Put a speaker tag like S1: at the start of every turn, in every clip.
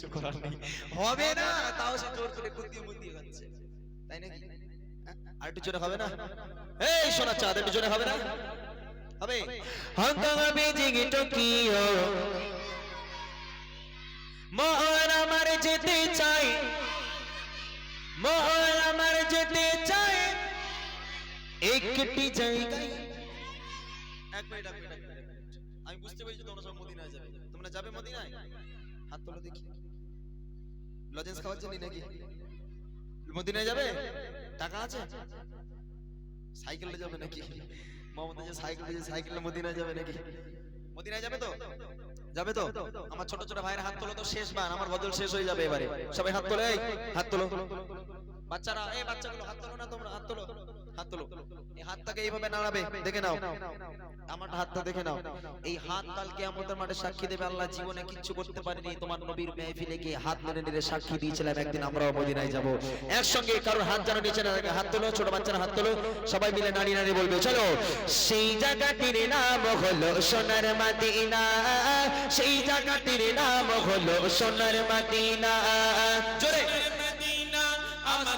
S1: কিচ্ছু করার নেই। হবে না তাও সে জোর করে কুদিয়ে মুদিয়ে খাচ্ছে। তাই নাকি? আর একটু জোরে হবে না? এই সোনা চাঁদ একটু জোরে হবে না? হবে?
S2: Hong Kong Beijing Tokyo. মোহন আমার যেতে চাই। মোহন আমার যেতে চাই। একটি জায়গায়।
S1: এক মিনিট, এক মিনিট। আমি বুঝতে পেরেছি তোমরা সব মদিনায় যাবে। তোমরা যাবে মদিনায়? হাত তোলো দেখি। লজেন্স খাওয়াচ্ছেন নাকি? মদিনায় যাবে? টাকা আছে? সাইকেলে যাবে নাকি? মমতা যে সাইকেল সাইকেলে মদিনায় যাবে নাকি? মদিনায় যাবে তো? যাবে তো। আমার ছোট ছোট ভাইয়ের হাত তোলো তো শেষ বার। আমার বদল শেষ হয়ে যাবে এবারে। সবাই হাত তোলে হাত তোলো। বাচ্চারা এই বাচ্চাগুলো, হাত তোলো না তোমরা, হাত তোলো হাত তোলো। এই হাতটাকে এইভাবে নাড়াবে, দেখে নাও। আমার হাতটা দেখে নাও। এই হাত মাঠে সাক্ষী দেবে, আল্লাহ জীবনে কিচ্ছু করতে পারিনি। তোমার নবীর গিয়ে হাত সাক্ষী দিয়েছিলাম, একদিন আমরাও মদিনায় যাব। একসঙ্গে কারোর হাত যেন নিচে না। হাত তোলো, ছোট বাচ্চারা হাত তোলো। সবাই মিলে নাড়ি নাড়ি বলবে, চলো।
S2: সেই জায়গাটির নাম হলো সোনার মাদিনা। সেই জায়গাটির নাম হলো সোনার মাদিনা।
S1: জোরে।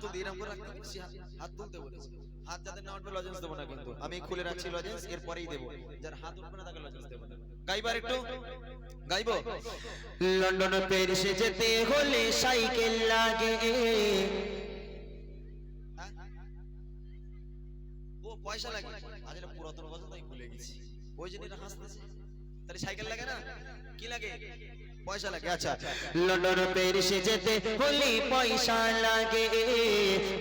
S1: তুলতে এরকম করে রাখতে বলেছি, হাত- তুলতে বলেছি। হাত যাদের না উঠবে লজেন্স দেবো না। কিন্তু আমি খুলে রাখছি লজেন্স এর পরেই দেবো। যার হাত উঠবে না তাকে লজেন্স দেবো না। গাইবার একটু? গাইবো?
S2: লন্ডন প্যারিসে যেতে হলে সাইকেল লাগে।
S1: হ্যাঁ? ও পয়সা লাগে। আজ এটা পুরাতন কথা তাই ভুলে গেছি। ওই জন্য হাসতেছে। তাহলে সাইকেল লাগে না? কি লাগে? পয়সা লাগে আচ্ছা।
S2: লন্ডন প্যারিসে যেতে হলে পয়সা লাগে।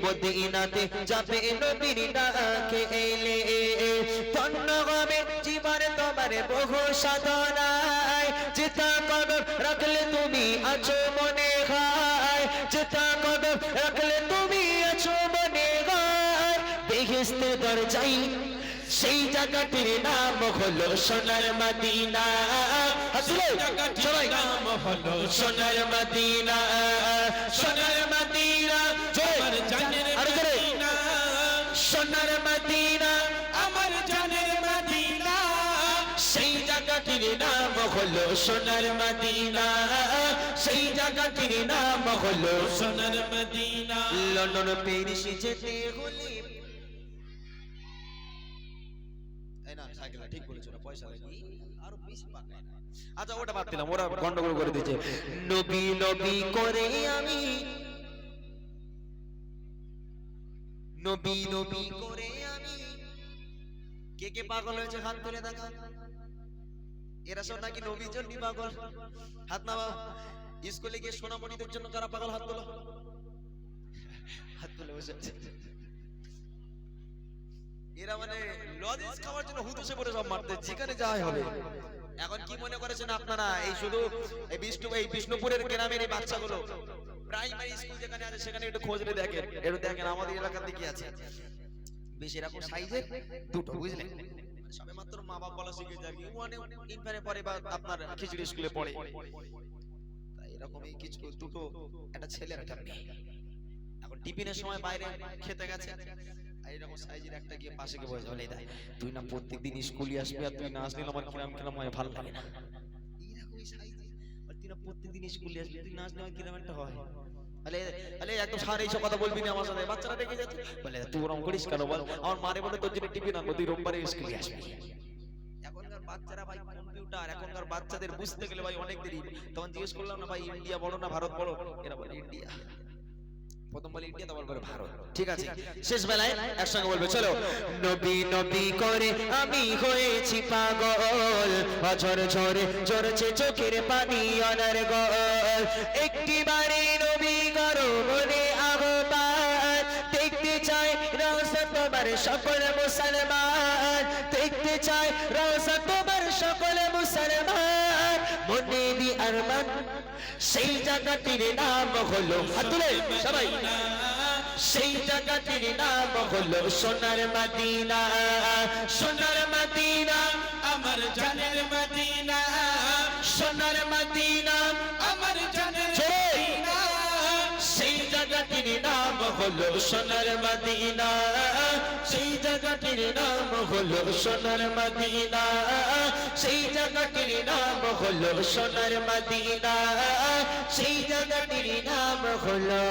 S2: মদিনাতে যাবে নবীর ডাকে এলে। ধন্য হবে জীবন তোমার বহু সাধনায়। যেটা কদম রাখলে তুমি আছো মনে হয়। যেটা কদম রাখলে তুমি আছো মনে হয়। দেখিস্তে দরজাই সেই জায়গাটির নাম হলো সোনার মদিনা। আসলে সবাই
S3: হলো
S2: সোনার মদিনা সোনার মদিনা
S3: আমার জানের। মদিনা
S2: সোনার মদিনা
S3: আমার জানের মদিনা
S2: সেই জায়গাটির নাম হলো সোনার মদিনা সেই জায়গাটির নাম হলো
S3: সোনার মদিনা।
S2: লন্ডন প্যারিস যেতে হলে।
S1: না সাইকেল ঠিক বলেছ না পয়সা আরও বেশি পাকায় না আচ্ছা ওটা বাদ দিলাম ওরা গন্ডগোল করে দিয়েছে।
S2: নবী নবী করে আমি। নবী নবী
S1: করে আমি। কে কে পাগল হয়েছে? হাত তুলে দেখা। এরা সব নাকি নবীর জন্য পাগল। হাত না স্কুলে গিয়ে সোনামণিদের জন্য কারা পাগল? হাত তোলো। হাত তুলে বসে এরা মানে লজেন্স খাওয়ার জন্য হুতসে পড়ে সব মারতে। যেখানে যাওয়াই হবে। এখন কি মনে করেছেন আপনারা? এই শুধু এই বিষ্ণু এই বিষ্ণুপুরের গ্রামের এই বাচ্চাগুলো। প্রাইমারি স্কুল যেখানে আছে সেখানে একটু খোঁজ নিয়ে দেখেন। একটু দেখেন আমাদের এলাকার দিকে আছে। বেশ এরকম সাইজের দুটো বুঝলেন? সবে মাত্র মা বাবা বলা শিখে যায়। ওয়ানে ইনফারে পড়ে বা আপনার খিচুড়ি স্কুলে পড়ে। তাই এরকম এই কিছু দুটো একটা ছেলে একটা মেয়ে। এখন টিফিনের সময় বাইরে খেতে গেছে। এরকম সাইজের একটা গিয়ে পাশে গিয়ে বসে দেয় তুই না প্রত্যেকদিন স্কুলে আসবি আর তুই না আসলে আমার কিরাম কিরাম হয় ভালো লাগে না। এইরকমই সাইজের। আর তুই না প্রত্যেকদিন স্কুলে আসবি তুই না আসলে আমার কিরাম একটা হয়। আলে আলে একদম সার এইসব কথা বলবি না আমার সাথে। বাচ্চারা দেখে যাচ্ছে। বলে তুই করিস কেন? বল আমার মারে বলে তোর জন্য টিফিন আনব তুই রোববারে স্কুলে আসবি। এখনকার বাচ্চারা ভাই কম্পিউটার এখনকার বাচ্চাদের বুঝতে গেলে ভাই অনেক দেরি। তখন জিজ্ঞেস করলাম না ভাই ইন্ডিয়া বড় না ভারত বড় এরা বলে ইন্ডিয়া। প্রথম বলে ইন্ডিয়া তারপর বলে ভারত। ঠিক আছে। শেষ বেলায় একসঙ্গে বলবে চলো।
S2: নবী নবী করে আমি হয়েছি পাগল। বছর ঝরে ঝরছে চোখের পানি অনার গল। একটি বারে নবী করো মনে আহ্বান দেখতে চাই রওসা তোমার সকল মুসলমান। দেখতে চাই রওসা তোমার সকল মুসলমান। মনে দি আরমান সেই জায়গাটির নাম হলো হাতুলে সবাই। সেই জায়গাটির নাম হলো সোনার মাদিনা সোনার মাদিনা
S3: আমার জানের মাদিনা
S2: সোনার মাদিনা
S3: আমার জানের সেই জায়গাটির নাম
S2: হলো সোনার মাদিনা। সেই জায়গাটির নাম হলো সোনার মদিনা। সেই জায়গাটির নাম হলো সোনার মদিনা। সেই জায়গাটির নাম হলো